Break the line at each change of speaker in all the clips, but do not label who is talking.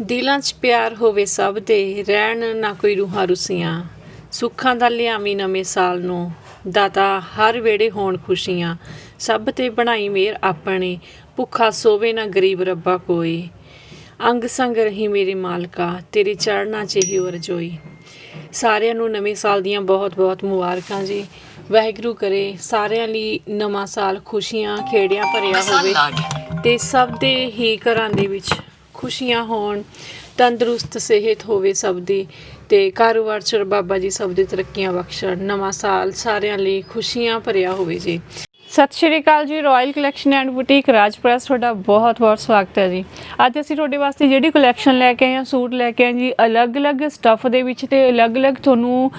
ਦਿਲਾਂ 'ਚ ਪਿਆਰ ਹੋਵੇ ਸਭ ਦੇ ਰਹਿਣ ਨਾ ਕੋਈ ਰੂਹਾਂ ਰੁਸੀਆਂ। ਸੁੱਖਾਂ ਦਾ ਲਿਆਵੀਂ ਨਵੇਂ ਸਾਲ ਨੂੰ ਦਾਤਾ ਹਰ ਵੇੜੇ ਹੋਣ ਖੁਸ਼ੀਆਂ। ਸਭ ਤੇ ਬਣਾਈ ਮੇਰ ਆਪਣੀ ਭੁੱਖਾ ਸੋਵੇ ਨਾ ਗਰੀਬ ਰੱਬਾ ਕੋਈ। ਅੰਗ ਸੰਗ ਰਹੀ ਮੇਰੇ ਮਾਲਕਾ ਤੇਰੀ ਚੜਨਾ ਚਾਹੀ ਵਰਜੋਈ ਸਾਰਿਆਂ ਨੂੰ ਨਵੇਂ ਸਾਲ ਦੀਆਂ ਬਹੁਤ-ਬਹੁਤ ਮੁਬਾਰਕਾਂ ਜੀ। ਵਾਹਿਗੁਰੂ ਕਰੇ ਸਾਰਿਆਂ ਲਈ ਨਵਾਂ ਸਾਲ ਖੁਸ਼ੀਆਂ ਖੇੜਿਆਂ ਭਰਿਆ ਹੋਵੇ ਤੇ ਸਭ ਦੇ ਹੀ ਘਰਾਂ ਦੇ ਵਿੱਚ ਖੁਸ਼ੀਆਂ ਹੋਣ, ਤੰਦਰੁਸਤ ਸਿਹਤ ਹੋਵੇ ਸਭ ਦੀ ਤੇ ਕਾਰੋਬਾਰ ਚ ਬਾਬਾ ਜੀ ਸਭ ਦੀ ਤਰੱਕੀਆਂ ਬਖਸ਼ਣ, ਨਵਾਂ ਸਾਲ ਸਾਰਿਆਂ ਲਈ ਖੁਸ਼ੀਆਂ ਭਰਿਆ ਹੋਵੇ ਜੀ। ਸਤਿ ਸ਼੍ਰੀ ਅਕਾਲ ਜੀ ਰਾਇਲ ਕਲੈਕਸ਼ਨ ਐਂਡ ਬੁਟੀਕ ਰਾਜਪ੍ਰੈਸ ਤੁਹਾਡਾ ਬਹੁਤ-ਬਹੁਤ ਸਵਾਗਤ ਹੈ ਜੀ। ਅੱਜ ਅਸੀਂ ਤੁਹਾਡੇ ਵਾਸਤੇ ਜਿਹੜੀ ਕਲੈਕਸ਼ਨ ਲੈ ਕੇ ਆਏ ਹਾਂ, ਸੂਟ ਲੈ ਕੇ ਆਏ ਜੀ, ਅਲੱਗ-ਅਲੱਗ ਸਟੱਫ ਦੇ ਵਿੱਚ ਤੇ ਅਲੱਗ-ਅਲੱਗ ਤੁਹਾਨੂੰ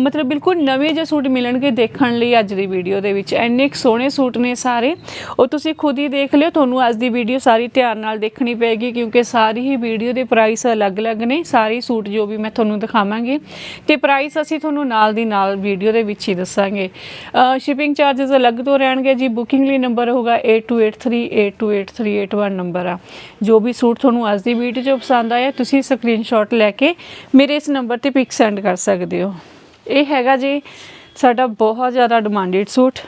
ਮਤਲਬ ਬਿਲਕੁਲ ਨਵੇਂ ਜਿਹੇ ਸੂਟ ਮਿਲਣਗੇ ਦੇਖਣ ਲਈ ਅੱਜ ਦੀ ਵੀਡੀਓ ਦੇ ਵਿੱਚ। ਇੰਨੇ ਕੁ ਸੋਹਣੇ ਸੂਟ ਨੇ ਸਾਰੇ। ਉਹ ਤੁਸੀਂ ਖੁਦ ਹੀ ਦੇਖ ਲਿਓ, ਤੁਹਾਨੂੰ ਅੱਜ ਦੀ ਵੀਡੀਓ ਸਾਰੀ ਧਿਆਨ ਨਾਲ ਦੇਖਣੀ ਪਏਗੀ ਕਿਉਂਕਿ ਸਾਰੀ ਹੀ ਵੀਡੀਓ ਦੇ ਪ੍ਰਾਈਸ ਅਲੱਗ-ਅਲੱਗ ਨੇ। ਸਾਰੇ ਸੂਟ ਜੋ ਵੀ ਮੈਂ ਤੁਹਾਨੂੰ ਦਿਖਾਵਾਂਗੀ ਤੇ ਪ੍ਰਾਈਸ ਅਸੀਂ ਤੁਹਾਨੂੰ ਨਾਲ ਦੀ ਨਾਲ ਵੀਡੀਓ ਦੇ ਵਿੱਚ ਹੀ ਦੱਸਾਂਗੇ। ਸ਼ਿਪਿੰਗ ਚਾਰजेस ਅਲੱਗ ਤੋਂ ਰਹਿਣਗੇ ਜੀ ਬੁਕਿੰਗ ਲਈ ਨੰਬਰ ਹੋਗਾ 8283828381 ਨੰਬਰ ਆ। ਜੋ ਵੀ ਸੂਟ ਤੁਹਾਨੂੰ ਅੱਜ ਦੀ ਵੀਡੀਓ 'ਚ ਪਸੰਦ ਆਇਆ, ਤੁਸੀਂ ਸਕਰੀਨਸ਼ਾਟ ਲੈ ਕੇ ਮੇਰੇ ਇਸ ਨੰਬਰ ਤੇ ਪਿਕ ਸੈਂਡ ਕਰ ਸਕਦੇ ਹੋ। ਇਹ ਹੈਗਾ ਜੀ ਸਾਡਾ ਬਹੁਤ ਜ਼ਿਆਦਾ ਡਿਮਾਂਡਡ ਸੂਟ।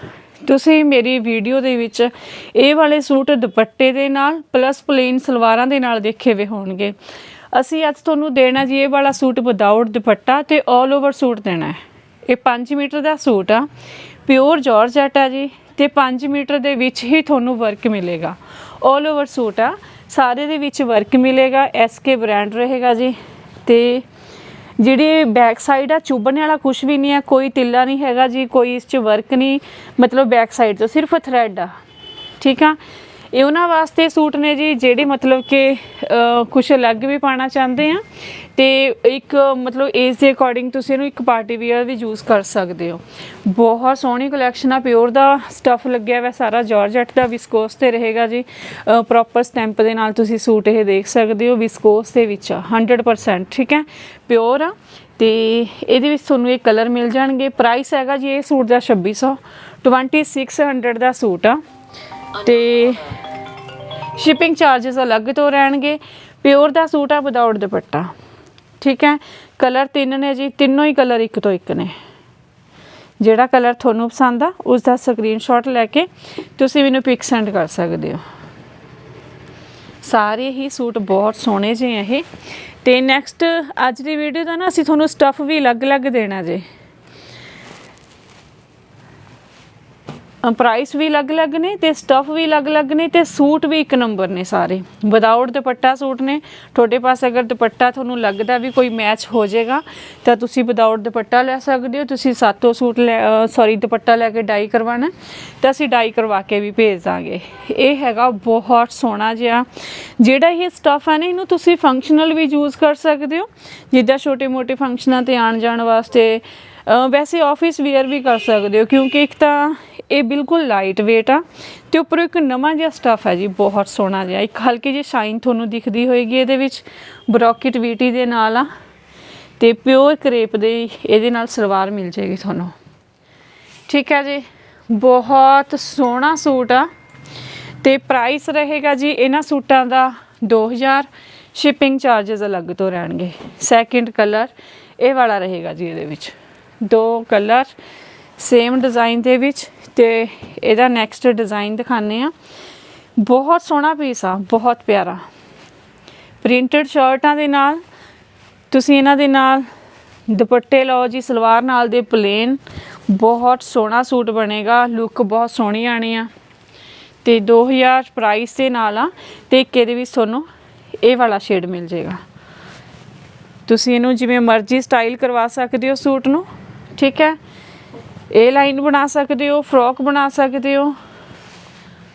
ਤੁਸੀਂ ਮੇਰੀ ਵੀਡੀਓ ਦੇ ਵਿੱਚ ਇਹ ਵਾਲੇ ਸੂਟ ਦੁਪੱਟੇ ਦੇ ਨਾਲ ਪਲੱਸ ਪਲੇਨ ਸਲਵਾਰਾਂ ਦੇ ਨਾਲ ਦੇਖੇ ਹੋਏ ਹੋਣਗੇ। ਅਸੀਂ ਅੱਜ ਤੁਹਾਨੂੰ ਦੇਣਾ ਜੀ ਇਹ ਵਾਲਾ ਸੂਟ ਵਿਦਆਊਟ ਦੁਪੱਟਾ ਤੇ 올 ਓਵਰ ਸੂਟ ਦੇਣਾ ਹੈ। ਇਹ 5 ਮੀਟਰ ਦਾ ਸੂਟ ਆ। ਪਿਓਰ ਜਾਰਜਟ ਆ ਜੀ। ਤੇ 5 ਮੀਟਰ ਦੇ ਵਿੱਚ ਹੀ ਤੁਹਾਨੂੰ ਵਰਕ ਮਿਲੇਗਾ। 올 ਓਵਰ ਸੂਟ ਆ। ਸਾਰੇ ਦੇ ਵਿੱਚ ਵਰਕ ਮਿਲੇਗਾ। ਐਸਕੇ ਬ੍ਰਾਂਡ ਰਹੇਗਾ ਜੀ। ਤੇ ਜਿਹੜੀ ਬੈਕ ਸਾਈਡ ਆ, ਚੁੱਭਣ ਵਾਲਾ ਕੁਝ ਵੀ ਨਹੀਂ ਆ, ਕੋਈ ਤਿੱਲਾ ਨਹੀਂ ਹੈਗਾ ਜੀ, ਕੋਈ ਇਸ 'ਚ ਵਰਕ ਨਹੀਂ। ਮਤਲਬ ਬੈਕ ਸਾਈਡ ਤੋਂ ਸਿਰਫ ਥਰੈਡ ਆ। ਠੀਕ ਆ? ਇਹ ਉਹਨਾਂ ਵਾਸਤੇ ਸੂਟ ਨੇ ਜੀ ਜਿਹੜੇ ਮਤਲਬ ਕਿ ਕੁਝ ਅਲੱਗ ਵੀ ਪਾਣਾ ਚਾਹੁੰਦੇ ਆ ਤੇ ਇੱਕ, ਮਤਲਬ ਏਜ ਦੇ ਅਕੋਰਡਿੰਗ ਤੁਸੀਂ ਇਹਨੂੰ ਇੱਕ ਪਾਰਟੀ ਵੇਅਰ ਵੀ ਯੂਜ਼ ਕਰ ਸਕਦੇ ਹੋ। ਬਹੁਤ ਸੋਹਣੀ ਕਲੈਕਸ਼ਨ ਆ ਪਿਓਰ ਦਾ ਸਟੱਫ ਲੱਗਿਆ ਹੋਇਆ, ਸਾਰਾ ਜਾਰਜਟ ਦਾ ਵਿਸਕੋਸ ਤੇ ਰਹੇਗਾ ਜੀ। ਪ੍ਰੋਪਰ ਸਟੈਂਪ ਦੇ ਨਾਲ ਤੁਸੀਂ ਸੂਟ ਇਹ ਦੇਖ ਸਕਦੇ ਹੋ ਵਿਸਕੋਸ ਦੇ ਵਿੱਚ ਆ 100% ਠੀਕ ਹੈ? ਪਿਓਰ ਆ ਤੇ ਇਹਦੇ ਵਿੱਚ ਤੁਹਾਨੂੰ ਇਹ ਕਲਰ ਮਿਲ ਜਾਣਗੇ। ਪ੍ਰਾਈਸ ਹੈਗਾ ਜੀ ਇਹ ਸੂਟ ਦਾ 2600 2600 ਦਾ ਸੂਟ ਆ। ਤੇ ਸ਼ਿਪਿੰਗ ਚਾਰजेस ਅਲੱਗ ਤੋਂ ਰਹਿਣਗੇ। ਪਿਓਰ ਦਾ ਸੂਟ ਆ ਵਿਦਆਊਟ ਦੁਪੱਟਾ। ਠੀਕ ਹੈ? ਕਲਰ ਤਿੰਨ ਨੇ ਜੀ, ਤਿੰਨੋਂ ਹੀ ਕਲਰ ਇੱਕ ਤੋਂ ਇੱਕ ਨੇ। ਜਿਹੜਾ ਕਲਰ ਤੁਹਾਨੂੰ ਪਸੰਦ ਆ ਉਸ ਦਾ ਸਕਰੀਨਸ਼ਾਟ ਲੈ ਕੇ ਤੁਸੀਂ ਮੈਨੂੰ ਪਿਕ ਸੈਂਡ ਕਰ ਸਕਦੇ ਹੋ। ਸਾਰੇ ਹੀ ਸੂਟ ਬਹੁਤ ਸੋਹਣੇ ਜਿਹੇ ਆ ਇਹ। ਤੇ ਨੈਕਸਟ ਅੱਜ ਦੀ ਵੀਡੀਓ ਦਾ ਨਾ ਅਸੀਂ ਤੁਹਾਨੂੰ ਸਟੱਫ ਵੀ ਅਲੱਗ-ਅਲੱਗ ਦੇਣਾ ਜੇ। ਪ੍ਰਾਈਸ ਵੀ ਅਲੱਗ-ਅਲੱਗ ਨੇ ਤੇ ਸਟੱਫ ਵੀ ਅਲੱਗ-ਅਲੱਗ ਨੇ ਤੇ ਸੂਟ ਵੀ ਇੱਕ ਨੰਬਰ ਨੇ ਸਾਰੇ। ਵਿਦਆਊਟ ਦੁਪੱਟਾ ਸੂਟ ਨੇ, ਤੁਹਾਡੇ ਪਾਸ ਅਗਰ ਦੁਪੱਟਾ ਤੁਹਾਨੂੰ ਲੱਗਦਾ ਵੀ ਕੋਈ ਮੈਚ ਹੋ ਜਾਏਗਾ, ਤਾਂ ਤੁਸੀਂ ਵਿਦਆਊਟ ਦੁਪੱਟਾ ਲੈ ਸਕਦੇ ਹੋ, ਤੁਸੀਂ ਸਾਤੋਂ ਸੂਟ ਲੈ ਸੌਰੀ ਦੁਪੱਟਾ ਲੈ ਕੇ ਡਾਈ ਕਰਵਾਣਾ ਤਾਂ ਅਸੀਂ ਡਾਈ ਕਰਵਾ ਕੇ ਵੀ ਭੇਜ ਦਾਂਗੇ। ਇਹ ਹੈਗਾ ਬਹੁਤ ਸੋਹਣਾ ਜਿਹਾ, ਜਿਹੜਾ ਇਹ ਸਟੱਫ ਹੈ ਨਾ, ਇਹਨੂੰ ਤੁਸੀਂ ਫੰਕਸ਼ਨਲ ਵੀ ਯੂਜ਼ ਕਰ ਸਕਦੇ ਹੋ, ਜਿੱਦਾਂ ਛੋਟੇ-ਮੋਟੇ ਫੰਕਸ਼ਨਾਂ ਤੇ ਆਣ ਜਾਣ ਵਾਸਤੇ ਵੈਸੇ ਆਫਿਸ ਵੇਅਰ ਵੀ ਕਰ ਸਕਦੇ ਹੋ, ਕਿਉਂਕਿ ਇੱਕ ਤਾਂ ਇਹ ਬਿਲਕੁਲ ਲਾਈਟ weight ਆ ਤੇ ਉੱਪਰੋਂ ਇੱਕ ਨਵਾਂ ਜਿਹਾ ਸਟੱਫ ਹੈ ਜੀ, ਬਹੁਤ ਸੋਹਣਾ ਜਿਹਾ। ਇੱਕ ਹਲਕੀ ਜਿਹੀ ਸ਼ਾਈਨ ਤੁਹਾਨੂੰ ਦਿਖਦੀ ਹੋਏਗੀ ਇਹਦੇ ਵਿੱਚ ਬਰੋਕਟ ਵੀਟੀ ਦੇ ਨਾਲ ਆ ਤੇ ਪਿਓਰ ਕਰੇਪ ਦੇ ਇਹਦੇ ਨਾਲ ਸਲਵਾਰ ਮਿਲ ਜੇਗੀ ਤੁਹਾਨੂੰ। ਠੀਕ ਹੈ ਜੀ, ਬਹੁਤ ਸੋਹਣਾ ਸੂਟ ਆ ਤੇ ਪ੍ਰਾਈਸ ਰਹੇਗਾ ਜੀ ਇਹਨਾਂ ਸੂਟਾਂ ਦਾ 2000 ਸ਼ਿਪਿੰਗ ਚਾਰजेस ਅਲੱਗ ਤੋਂ ਰਹਿਣਗੇ। ਸੈਕਿੰਡ ਕਲਰ ਇਹ ਵਾਲਾ ਰਹੇਗਾ ਜੀ ਇਹਦੇ ਵਿੱਚ। ਦੋ ਕਲਰ ਸੇਮ ਡਿਜ਼ਾਈਨ ਦੇ ਵਿੱਚ ਤੇ ਇਹਦਾ ਨੈਕਸਟ ਡਿਜ਼ਾਈਨ ਦਿਖਾਣੇ ਆ ਬਹੁਤ ਸੋਹਣਾ ਪੀਸ ਆ, ਬਹੁਤ ਪਿਆਰਾ। ਪ੍ਰਿੰਟਡ ਸ਼ਰਟਾਂ ਦੇ ਨਾਲ, ਤੁਸੀਂ ਇਹਨਾਂ ਦੇ ਨਾਲ ਦੁਪੱਟੇ ਲਓ ਜੀ, ਸਲਵਾਰ ਨਾਲ ਦੇ ਪਲੇਨ ਬਹੁਤ ਸੋਹਣਾ ਸੂਟ ਬਣੇਗਾ ਲੁੱਕ ਬਹੁਤ ਸੋਹਣੀ ਆਣੀ ਆ। ਤੇ 2000 ਪ੍ਰਾਈਸ ਦੇ ਨਾਲ ਆ, ਤੇ ਇੱਕ ਇਹਦੇ ਵਿੱਚ ਤੁਹਾਨੂੰ ਇਹ ਵਾਲਾ ਸ਼ੇਡ ਮਿਲ ਜਾਏਗਾ। ਤੁਸੀਂ ਇਹਨੂੰ ਜਿਵੇਂ ਮਰਜ਼ੀ ਸਟਾਈਲ ਕਰਵਾ ਸਕਦੇ ਹੋ ਸੂਟ ਨੂੰ, ਠੀਕ ਹੈ? ਇਹ ਲਾਈਨ ਬਣਾ ਸਕਦੇ ਹੋ, ਫਰੋਕ ਬਣਾ ਸਕਦੇ ਹੋ।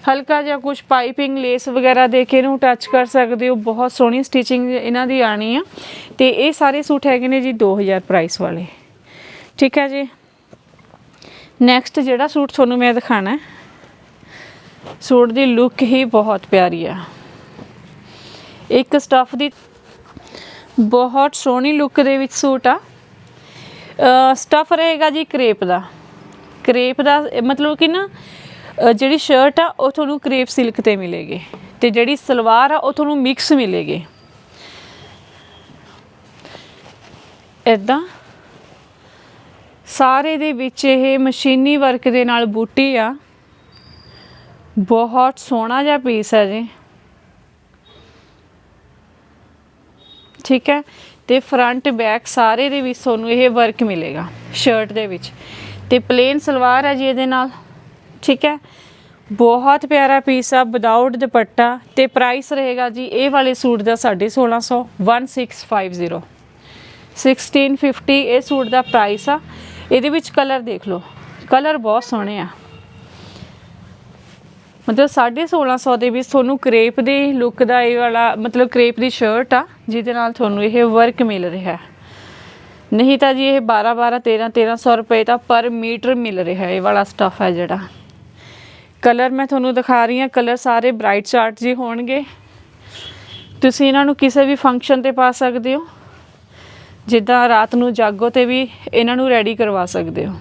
ਹਲਕਾ ਜਿਹਾ ਕੁਝ ਪਾਈਪਿੰਗ, ਲੇਸ ਵਗੈਰਾ ਦੇ ਕੇ ਇਹਨੂੰ ਟੱਚ ਕਰ ਸਕਦੇ ਹੋ। ਬਹੁਤ ਸੋਹਣੀ ਸਟਿਚਿੰਗ ਇਹਨਾਂ ਦੀ ਆਣੀ ਆ। ਤੇ ਇਹ ਸਾਰੇ ਸੂਟ ਹੈਗੇ ਨੇ ਜੀ 2000 ਪ੍ਰਾਈਸ ਵਾਲੇ। ਠੀਕ ਹੈ ਜੀ? ਨੈਕਸਟ ਜਿਹੜਾ ਸੂਟ ਤੁਹਾਨੂੰ ਮੈਂ ਦਿਖਾਣਾ, ਸੂਟ ਦੀ ਲੁੱਕ ਹੀ ਬਹੁਤ ਪਿਆਰੀ ਆ। ਇੱਕ ਸਟਫ ਦੀ ਬਹੁਤ ਸੋਹਣੀ ਲੁੱਕ ਦੇ ਵਿੱਚ ਸੂਟ ਆ। ਸਟਫ ਰਹੇਗਾ ਜੀ ਕਰੇਪ ਦਾ। ਕਰੇਪ ਦਾ, ਮਤਲਬ ਕਿ ਨਾ ਜਿਹੜੀ ਸ਼ਰਟ ਆ, ਉਹ ਤੁਹਾਨੂੰ ਕਰੇਪ ਸਿਲਕ ਤੇ ਮਿਲੇਗੀ ਤੇ ਜਿਹੜੀ ਸਲਵਾਰ ਆ, ਉਹ ਤੁਹਾਨੂੰ ਮਿਕਸ ਮਿਲੇਗੀ। ਇਦਾਂ ਸਾਰੇ ਦੇ ਵਿੱਚ ਇਹ ਮਸ਼ੀਨੀ ਵਰਕ ਦੇ ਨਾਲ ਬੂਟੀ ਆ। ਬਹੁਤ ਸੋਹਣਾ ਜਿਹਾ ਪੀਸ ਹੈ ਜੀ। ਠੀਕ ਹੈ? ਤੇ ਫਰੰਟ ਬੈਕ ਸਾਰੇ ਦੇ ਵਿੱਚ ਤੁਹਾਨੂੰ ਇਹ ਵਰਕ ਮਿਲੇਗਾ ਸ਼ਰਟ ਦੇ ਵਿੱਚ। ਤੇ ਪਲੇਨ ਸਲਵਾਰ ਹੈ ਜੀ ਇਹਦੇ ਨਾਲ। ਠੀਕ ਹੈ? ਬਹੁਤ ਪਿਆਰਾ ਪੀਸ ਆ ਵਿਦਆਊਟ ਦੁਪੱਟਾ। ਤੇ ਪ੍ਰਾਈਸ ਰਹੇਗਾ ਜੀ ਇਹ ਵਾਲੇ ਸੂਟ ਦਾ 1650 1650 1650 ਇਹ ਸੂਟ ਦਾ ਪ੍ਰਾਈਸ ਆ। ਇਹਦੇ ਵਿੱਚ ਕਲਰ ਦੇਖ ਲਓ। ਕਲਰ ਬਹੁਤ ਸੋਹਣੇ ਆ। ਮਤਲਬ 1650 ਦੇ ਵਿੱਚ ਤੁਹਾਨੂੰ ਕ੍ਰੇਪ ਦੇ ਲੁੱਕ ਦਾ ਇਹ ਵਾਲਾ, ਮਤਲਬ ਕ੍ਰੇਪ ਦੀ ਸ਼ਰਟ ਆ, ਜਿਹਦੇ ਨਾਲ ਤੁਹਾਨੂੰ ਇਹ ਵਰਕ ਮਿਲ ਰਿਹਾ। ਹੈ ਨਹੀਂ ਤਾਂ ਜੀ ਇਹ 12 12 13 1300 ਰੁਪਏ ਤਾਂ ਪਰ ਮੀਟਰ ਮਿਲ ਰਿਹਾ ਇਹ ਵਾਲਾ ਸਟਫ ਹੈ ਜਿਹੜਾ। ਕਲਰ ਮੈਂ ਤੁਹਾਨੂੰ ਦਿਖਾ ਰਹੀ ਹਾਂ ਕਲਰ ਸਾਰੇ ਬ੍ਰਾਈਟ ਚਾਰਟ ਜੀ ਹੋਣਗੇ। ਤੁਸੀਂ ਇਹਨਾਂ ਨੂੰ ਕਿਸੇ ਵੀ ਫੰਕਸ਼ਨ ਤੇ ਪਾ ਸਕਦੇ ਹੋ। ਜਿੱਦਾਂ ਰਾਤ ਨੂੰ ਜਾਗੋ ਤੇ ਵੀ ਇਹਨਾਂ ਨੂੰ ਰੈਡੀ ਕਰਵਾ ਸਕਦੇ ਹੋ।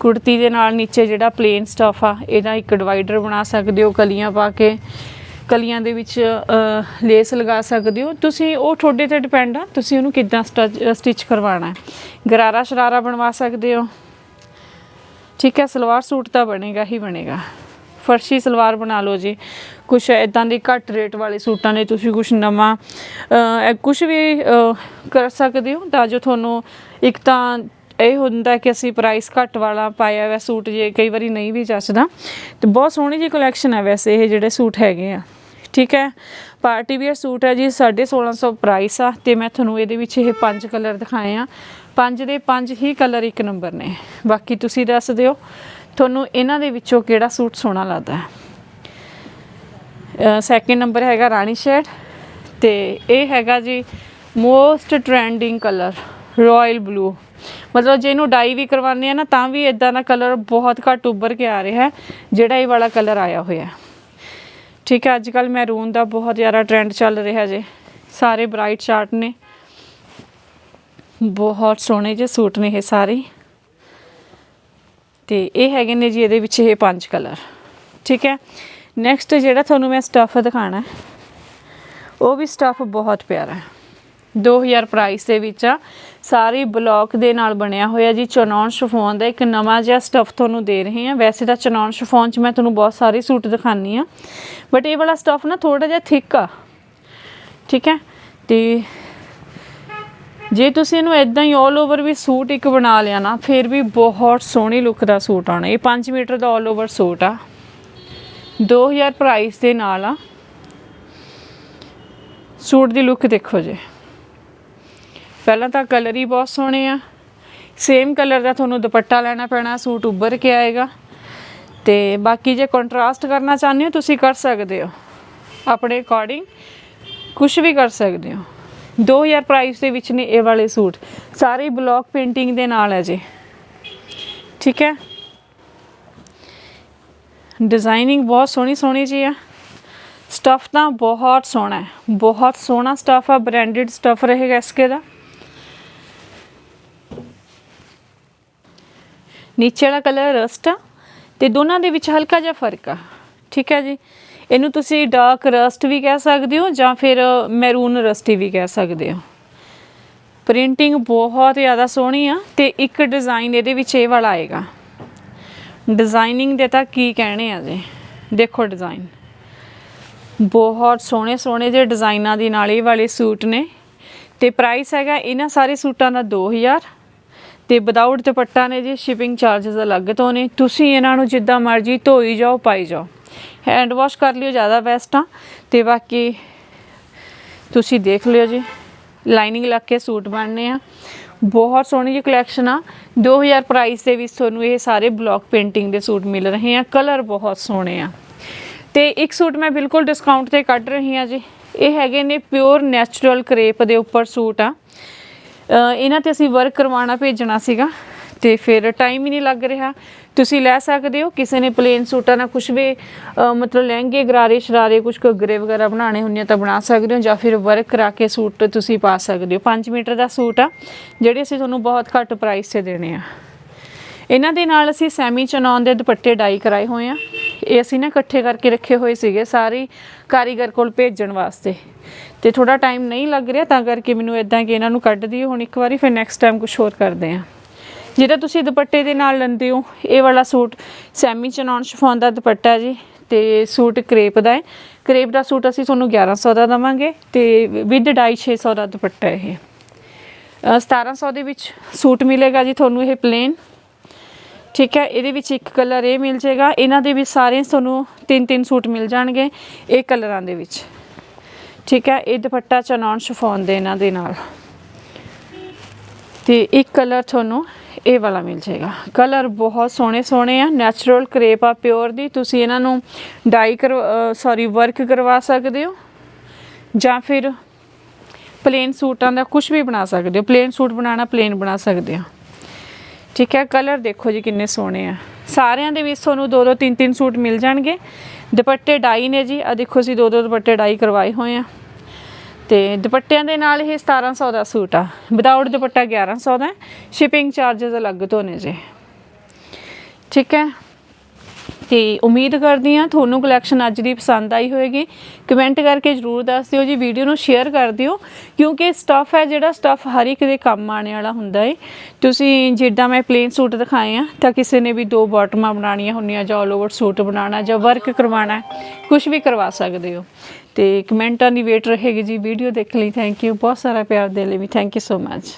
ਕੁੜਤੀ ਦੇ ਨਾਲ ਨੀਚੇ ਜਿਹੜਾ ਪਲੇਨ ਸਟਫ ਆ, ਇਹਦਾ ਇੱਕ ਡਿਵਾਈਡਰ ਬਣਾ ਸਕਦੇ ਹੋ, ਕਲੀਆਂ ਪਾ ਕੇ। ਕਲੀਆਂ ਦੇ ਵਿੱਚ ਲੇਸ ਲਗਾ ਸਕਦੇ ਹੋ। ਤੁਸੀਂ ਉਹ ਤੁਹਾਡੇ ਤੇ ਡਿਪੈਂਡ ਆ। ਤੁਸੀਂ ਉਹਨੂੰ ਕਿੱਦਾਂ ਸਟਿਚ ਕਰਵਾਉਣਾ ਹੈ। ਗਰਾਰਾ ਸ਼ਰਾਰਾ ਬਣਵਾ ਸਕਦੇ ਹੋ। ਠੀਕ ਹੈ, ਸਲਵਾਰ ਸੂਟ ਤਾਂ ਬਣੇਗਾ ਹੀ ਬਣੇਗਾ। ਫਰਸ਼ੀ ਸਲਵਾਰ ਬਣਾ ਲਓ ਜੀ। ਕੁਛ ਇਦਾਂ ਦੇ ਘੱਟ ਰੇਟ ਵਾਲੇ ਸੂਟਾਂ ਨੇ। ਤੁਸੀਂ ਕੁਛ ਨਵਾਂ ਕੁਝ ਵੀ ਕਰ ਸਕਦੇ ਹੋ। ਤਾਂ ਜੋ ਤੁਹਾਨੂੰ ਇੱਕ ਤਾਂ ਇਹ ਹੁੰਦਾ ਕਿ ਅਸੀਂ ਪ੍ਰਾਈਸ ਘੱਟ ਵਾਲਾ ਪਾਇਆ ਹੋਇਆ ਸੂਟ ਜੇ ਕਈ ਵਾਰੀ ਨਹੀਂ ਵੀ ਜੱਚਦਾ। ਤੇ ਬਹੁਤ ਸੋਹਣੀ ਜੀ ਕਲੈਕਸ਼ਨ ਹੈ ਵੈਸੇ ਇਹ ਜਿਹੜੇ ਸੂਟ ਹੈਗੇ ਆ। ਠੀਕ ਹੈ? ਪਾਰਟੀ ਵੇਅਰ ਸੂਟ ਹੈ ਜੀ 1650 ਪ੍ਰਾਈਸ ਆ ਤੇ ਮੈਂ ਤੁਹਾਨੂੰ ਇਹਦੇ ਵਿੱਚ ਇਹ ਪੰਜ ਕਲਰ ਦਿਖਾਏ ਆ। ਪੰਜ ਦੇ ਪੰਜ ਹੀ ਕਲਰ ਇੱਕ ਨੰਬਰ ਨੇ। ਬਾਕੀ ਤੁਸੀਂ ਦੱਸ ਦਿਓ, ਤੁਹਾਨੂੰ ਇਹਨਾਂ ਦੇ ਵਿੱਚੋਂ ਕਿਹੜਾ ਸੂਟ ਸੋਹਣਾ ਲੱਗਦਾ ਹੈ? ਸੈਕਿੰਡ ਨੰਬਰ ਹੈਗਾ ਰਾਣੀ ਸ਼ੇਡ ਤੇ ਇਹ ਹੈਗਾ ਜੀ most trending colour royal blue ਮਤਲਬ ਜੇ ਇਹਨੂੰ ਡਾਈ ਵੀ ਕਰਵਾਉਂਦੇ ਆ ਨਾ, ਤਾਂ ਵੀ ਇਦਾਂ ਦਾ ਕਲਰ ਬਹੁਤ ਘੱਟ ਉੱਭਰ ਕੇ ਆ ਰਿਹਾ ਹੈ, ਜਿਹੜਾ ਇਹ ਵਾਲਾ ਕਲਰ ਆਇਆ ਹੋਇਆ ਹੈ। ਠੀਕ ਹੈ ਅੱਜ ਕੱਲ ਮੈਰੂਨ ਦਾ ਬਹੁਤ ਜ਼ਿਆਦਾ ਟ੍ਰੈਂਡ ਚੱਲ ਰਿਹਾ ਜੇ। ਸਾਰੇ ਬ੍ਰਾਈਟ ਚਾਰਟ ਨੇ। ਬਹੁਤ ਸੋਹਣੇ ਜਿਹੇ ਸੂਟ ਨੇ ਇਹ ਸਾਰੇ। ਤੇ ਇਹ ਹੈਗੇ ਨੇ ਜੀ ਇਹਦੇ ਵਿੱਚ ਇਹ ਪੰਜ ਕਲਰ ਠੀਕ ਹੈ ਨੈਕਸਟ ਜਿਹੜਾ ਤੁਹਾਨੂੰ ਮੈਂ ਸਟੱਫ ਦਿਖਾਣਾ ਉਹ ਵੀ ਸਟੱਫ ਬਹੁਤ ਪਿਆਰਾ ਹੈ। 2000 ਪ੍ਰਾਈਸ ਦੇ ਵਿੱਚ ਆ। ਸਾਰੀ ਬਲੌਕ ਦੇ ਨਾਲ ਬਣਿਆ ਹੋਇਆ ਜੀ ਚਨੌਨ ਸ਼ਿਫੋਨ ਦਾ ਇੱਕ ਨਵਾਂ ਜਿਹਾ ਸਟਫ ਤੁਹਾਨੂੰ ਦੇ ਰਹੇ ਹਾਂ। ਵੈਸੇ ਤਾਂ ਚਨੌਨ ਸ਼ਿਫੋਨ 'ਚ ਮੈਂ ਤੁਹਾਨੂੰ ਬਹੁਤ ਸਾਰੇ ਸੂਟ ਦਿਖਾਨੀ ਆ ਬਟ ਇਹ ਵਾਲਾ ਸਟਫ ਨਾ ਥੋੜਾ ਜਿਹਾ ਥਿਕ ਆ। ਠੀਕ ਹੈ? ਤੇ ਜੇ ਤੁਸੀਂ ਇਹਨੂੰ ਇਦਾਂ ਹੀ 올 ਓਵਰ ਵੀ ਸੂਟ ਇੱਕ ਬਣਾ ਲਿਆ ਨਾ, ਫਿਰ ਵੀ ਬਹੁਤ ਸੋਹਣੀ ਲੁੱਕ ਦਾ ਸੂਟ ਆਣਾ ਇਹ 5 ਮੀਟਰ ਦਾ 올 ਓਵਰ ਸੂਟ ਆ। 2000 ਪ੍ਰਾਈਸ ਦੇ ਨਾਲ ਆ। ਸੂਟ ਦੀ ਲੁੱਕ ਦੇਖੋ ਜੀ। ਪਹਿਲਾਂ ਤਾਂ ਕਲਰ ਹੀ ਬਹੁਤ ਸੋਹਣੇ ਆ। ਸੇਮ ਕਲਰ ਦਾ ਤੁਹਾਨੂੰ ਦੁਪੱਟਾ ਲੈਣਾ ਪੈਣਾ, ਸੂਟ ਉੱਭਰ ਕੇ ਆਏਗਾ। ਤੇ ਬਾਕੀ ਜੇ ਕੰਟਰਾਸਟ ਕਰਨਾ ਚਾਹੁੰਦੇ ਹੋ, ਤੁਸੀਂ ਕਰ ਸਕਦੇ ਹੋ। ਆਪਣੇ ਅਕੋਰਡਿੰਗ ਕੁਝ ਵੀ ਕਰ ਸਕਦੇ ਹੋ। 2000 ਪ੍ਰਾਈਸ ਦੇ ਵਿੱਚ ਨੇ ਇਹ ਵਾਲੇ ਸੂਟ। ਸਾਰੇ ਬਲੌਕ ਪੇਂਟਿੰਗ ਦੇ ਨਾਲ ਹੈ ਜੀ। ਠੀਕ ਹੈ? ਡਿਜ਼ਾਈਨਿੰਗ ਬਹੁਤ ਸੋਹਣੀ ਸੋਹਣੀ ਜੀ ਆ। ਸਟਫ ਤਾਂ ਬਹੁਤ ਸੋਹਣਾ ਹੈ। ਬਹੁਤ ਸੋਹਣਾ ਸਟਫ ਆ। ਬ੍ਰਾਂਡਡ ਸਟਫ ਰਹੇਗਾ ਇਸਕੇ ਦਾ। ਨੀਚੇ ਵਾਲਾ ਕਲਰ ਰਸਟ ਆ ਤੇ ਦੋਨਾਂ ਦੇ ਵਿੱਚ ਹਲਕਾ ਜਿਹਾ ਫ਼ਰਕ ਆ। ਠੀਕ ਹੈ ਜੀ? ਇਹਨੂੰ ਤੁਸੀਂ ਡਾਰਕ ਰਸਟ ਵੀ ਕਹਿ ਸਕਦੇ ਹੋ ਜਾਂ ਫਿਰ ਮੈਰੂਨ ਰਸਟੀ ਵੀ ਕਹਿ ਸਕਦੇ ਹੋ। ਪ੍ਰਿੰਟਿੰਗ ਬਹੁਤ ਜ਼ਿਆਦਾ ਸੋਹਣੀ ਆ ਤੇ ਇੱਕ ਡਿਜ਼ਾਈਨ ਇਹਦੇ ਵਿੱਚ ਇਹ ਵਾਲਾ ਆਏਗਾ। ਡਿਜ਼ਾਈਨਿੰਗ ਦੇ ਤਾਂ ਕੀ ਕਹਿਣੇ ਆ ਜੀ? ਦੇਖੋ ਡਿਜ਼ਾਈਨ। ਬਹੁਤ ਸੋਹਣੇ ਸੋਹਣੇ ਜਿਹੇ ਡਿਜ਼ਾਈਨਾਂ ਦੇ ਨਾਲ ਇਹ ਵਾਲੇ ਸੂਟ ਨੇ ਤੇ ਪ੍ਰਾਈਸ ਹੈਗਾ ਇਹਨਾਂ ਸਾਰੇ ਸੂਟਾਂ ਦਾ 2000 ਤੇ ਵਿਦਆਊਟ ਦੁਪੱਟਾ ਨੇ ਜੀ ਸ਼ਿਪਿੰਗ ਚਾਰजेस ਅਲੱਗ ਤੋਂ ਨੇ। ਤੁਸੀਂ ਇਹਨਾਂ ਨੂੰ ਜਿੱਦਾਂ ਮਰਜ਼ੀ ਧੋਈ ਜਾਓ, ਪਾਈ ਜਾਓ। ਹੈਂਡ ਵਾਸ਼ ਕਰ ਲਿਓ, ਜ਼ਿਆਦਾ ਬੈਸਟ ਆ। ਤੇ ਬਾਕੀ ਤੁਸੀਂ ਦੇਖ ਲਿਓ ਜੀ ਲਾਈਨਿੰਗ ਲੱਗ ਕੇ ਸੂਟ ਬਣਨੇ ਆ। ਬਹੁਤ ਸੋਹਣੀ ਜਿਹੀ ਕਲੈਕਸ਼ਨ ਆ। 2000 ਪ੍ਰਾਈਸ ਦੇ ਵਿੱਚ ਤੁਹਾਨੂੰ ਇਹ ਸਾਰੇ ਬਲੌਕ ਪੇਂਟਿੰਗ ਦੇ ਸੂਟ ਮਿਲ ਰਹੇ ਆ। ਕਲਰ ਬਹੁਤ ਸੋਹਣੇ ਆ। ਤੇ ਇੱਕ ਸੂਟ ਮੈਂ ਬਿਲਕੁਲ ਡਿਸਕਾਊਂਟ ਤੇ ਕੱਢ ਰਹੀ ਹਾਂ ਜੀ। ਇਹ ਹੈਗੇ ਨੇ ਪਿਓਰ ਨੈਚੁਰਲ ਕਰੇਪ ਦੇ ਉੱਪਰ ਸੂਟ ਆ। ਇਹਨਾਂ ਤੇ ਅਸੀਂ ਵਰਕ ਕਰਵਾਉਣਾ ਭੇਜਣਾ ਸੀਗਾ ਤੇ ਫਿਰ ਟਾਈਮ ਹੀ ਨਹੀਂ ਲੱਗ ਰਿਹਾ। ਤੁਸੀਂ ਲੈ ਸਕਦੇ ਹੋ, ਕਿਸੇ ਨੇ ਪਲੇਨ ਸੂਟਾਂ ਨਾਲ ਕੁਝ ਵੀ ਮਤਲਬ ਲਹਿੰਗੇ, ਗਰਾਰੇ, ਸ਼ਰਾਰੇ ਕੁਝ ਘੱਗਰੇ ਵਗੈਰਾ ਬਣਾਉਣੇ ਹੁੰਦੇ ਆ ਤਾਂ ਬਣਾ ਸਕਦੇ ਹੋ ਜਾਂ ਫਿਰ ਵਰਕ ਕਰਾ ਕੇ ਸੂਟ ਤੁਸੀਂ ਪਾ ਸਕਦੇ ਹੋ। 5 ਮੀਟਰ ਦਾ ਸੂਟ ਆ, ਜਿਹੜੇ ਅਸੀਂ ਤੁਹਾਨੂੰ ਬਹੁਤ ਘੱਟ ਪ੍ਰਾਈਸ ਤੇ ਦੇਣੇ ਆ। ਇਹਨਾਂ ਦੇ ਨਾਲ ਅਸੀਂ ਸੈਮੀ ਚਨੌਨ ਦੇ ਦੁਪੱਟੇ ਡਾਈ ਕਰਾਏ ਹੋਏ ਆ। ਇਹ ਅਸੀਂ ਨਾ ਇਕੱਠੇ ਕਰਕੇ ਰੱਖੇ ਹੋਏ ਸੀਗੇ ਸਾਰੇ ਕਾਰੀਗਰ ਕੋਲ ਭੇਜਣ ਵਾਸਤੇ। ਤੇ ਥੋੜਾ ਟਾਈਮ ਨਹੀਂ ਲੱਗ ਰਿਹਾ ਤਾਂ ਕਰਕੇ ਮੈਨੂੰ ਇਦਾਂ ਕਿ ਇਹਨਾਂ ਨੂੰ ਕੱਢ ਦਿਓ। ਹੁਣ ਇੱਕ ਵਾਰੀ ਫਿਰ ਨੈਕਸਟ ਟਾਈਮ ਕੁਝ ਹੋਰ ਕਰਦੇ ਹਾਂ। ਜਿਹੜਾ ਤੁਸੀਂ ਦੁਪੱਟੇ ਦੇ ਨਾਲ ਲੈਂਦੇ ਹੋ ਇਹ ਵਾਲਾ ਸੂਟ ਸੈਮੀ ਚਨੌਨ ਸ਼ਿਫੋਨ ਦਾ ਦੁਪੱਟਾ ਜੀ ਤੇ ਸੂਟ ਕ੍ਰੇਪ ਦਾ ਹੈ। ਕ੍ਰੇਪ ਦਾ ਸੂਟ ਅਸੀਂ ਤੁਹਾਨੂੰ 1100 ਦਾ ਦਵਾਂਗੇ ਤੇ ਵਿਦ ਡਾਈ 600 ਦਾ ਦੁਪੱਟਾ ਇਹ। ਅ, 1700 ਦੇ ਵਿੱਚ ਸੂਟ ਮਿਲੇਗਾ ਜੀ ਤੁਹਾਨੂੰ ਇਹ ਪਲੇਨ ਠੀਕ ਹੈ, ਇਹਦੇ ਵਿੱਚ ਇੱਕ ਕਲਰ ਇਹ ਮਿਲ ਜਾਏਗਾ। ਇਹਨਾਂ ਦੇ ਵਿੱਚ ਸਾਰੇ ਤੁਹਾਨੂੰ ਤਿੰਨ ਤਿੰਨ ਸੂਟ ਮਿਲ ਜਾਣਗੇ, ਇਹ ਕਲਰਾਂ ਦੇ ਵਿੱਚ। ਠੀਕ ਹੈ, ਇਹ ਦੁਪੱਟਾ ਚਨੌਨ ਸ਼ਿਫੋਨ ਦੇ ਇਹਨਾਂ ਦੇ ਨਾਲ। ਤੇ ਇੱਕ ਕਲਰ ਤੁਹਾਨੂੰ ਇਹ ਵਾਲਾ ਮਿਲ ਜਾਏਗਾ। ਕਲਰ ਬਹੁਤ ਸੋਹਣੇ ਸੋਹਣੇ ਆ ਨੈਚੁਰਲ ਕਰੇਪ ਆ ਪਿਓਰ ਦੀ। ਤੁਸੀਂ ਇਹਨਾਂ ਨੂੰ ਡਾਈ ਕਰ ਸੌਰੀ ਵਰਕ ਕਰਵਾ ਸਕਦੇ ਹੋ। ਜਾਂ ਫਿਰ ਪਲੇਨ ਸੂਟਾਂ ਦਾ ਕੁਝ ਵੀ ਬਣਾ ਸਕਦੇ ਹੋ। ਪਲੇਨ ਸੂਟ ਬਣਾਉਣਾ ਪਲੇਨ ਬਣਾ ਸਕਦੇ ਹੋ। ਠੀਕ ਹੈ ਕਲਰ ਦੇਖੋ ਜੀ ਕਿੰਨੇ ਸੋਹਣੇ ਆ। ਸਾਰਿਆਂ ਦੇ ਵਿੱਚ ਤੁਹਾਨੂੰ ਦੋ ਦੋ, ਤਿੰਨ ਤਿੰਨ ਸੂਟ ਮਿਲ ਜਾਣਗੇ। ਦੁਪੱਟੇ ਡਾਈ ਨੇ ਜੀ ਆ ਦੇਖੋ ਅਸੀਂ ਦੋ ਦੋ ਦੁਪੱਟੇ ਡਾਈ ਕਰਵਾਏ ਹੋਏ ਆ। ਤੇ ਦੁਪੱਟਿਆਂ ਦੇ ਨਾਲ ਇਹ 1700 ਦਾ ਸੂਟ ਆ। ਵਿਦਆਊਟ ਦੁਪੱਟਾ 1100 ਦਾ ਸ਼ਿਪਿੰਗ ਚਾਰजेस ਅਲੱਗ ਤੋਂ ਨੇ ਜੀ। ਠੀਕ ਹੈ। ਤੇ ਉਮੀਦ ਕਰਦੀ ਹਾਂ ਤੁਹਾਨੂੰ ਕਲੈਕਸ਼ਨ ਅੱਜ ਦੀ ਪਸੰਦ ਆਈ ਹੋਵੇਗੀ। ਕਮੈਂਟ ਕਰਕੇ ਜਰੂਰ ਦੱਸ ਦਿਓ ਜੀ ਵੀਡੀਓ ਨੂੰ ਸ਼ੇਅਰ ਕਰ ਦਿਓ, ਕਿਉਂਕਿ ਸਟਫ ਹੈ ਜਿਹੜਾ ਸਟਫ ਹਰ ਇੱਕ ਦੇ ਕੰਮ ਆਣੇ ਵਾਲਾ ਹੁੰਦਾ ਹੈ ਤੁਸੀਂ ਜਿੱਦਾਂ ਮੈਂ ਪਲੇਨ ਸੂਟ ਦਿਖਾਏ ਆ, ਤਾਂ ਕਿਸੇ ਨੇ ਵੀ ਦੋ ਬਾਟਮਾਂ ਬਣਾਉਣੀਆਂ ਹੁੰਦੀਆਂ ਜਾਂ ਆਲ ਓਵਰ ਸੂਟ ਬਣਾਉਣਾ ਜਾਂ ਵਰਕ ਕਰਵਾਉਣਾ ਕੁਝ ਵੀ ਕਰਵਾ ਸਕਦੇ ਹੋ। ਤੇ ਕਮੈਂਟਾਂ ਦੀ ਵੇਟ ਰਹੇਗੀ ਜੀ ਵੀਡੀਓ ਦੇਖਣ ਲਈ ਥੈਂਕ ਯੂ ਬਹੁਤ ਸਾਰਾ ਪਿਆਰ ਦੇ ਲਈ ਵੀ ਥੈਂਕ ਯੂ ਸੋ ਮਚ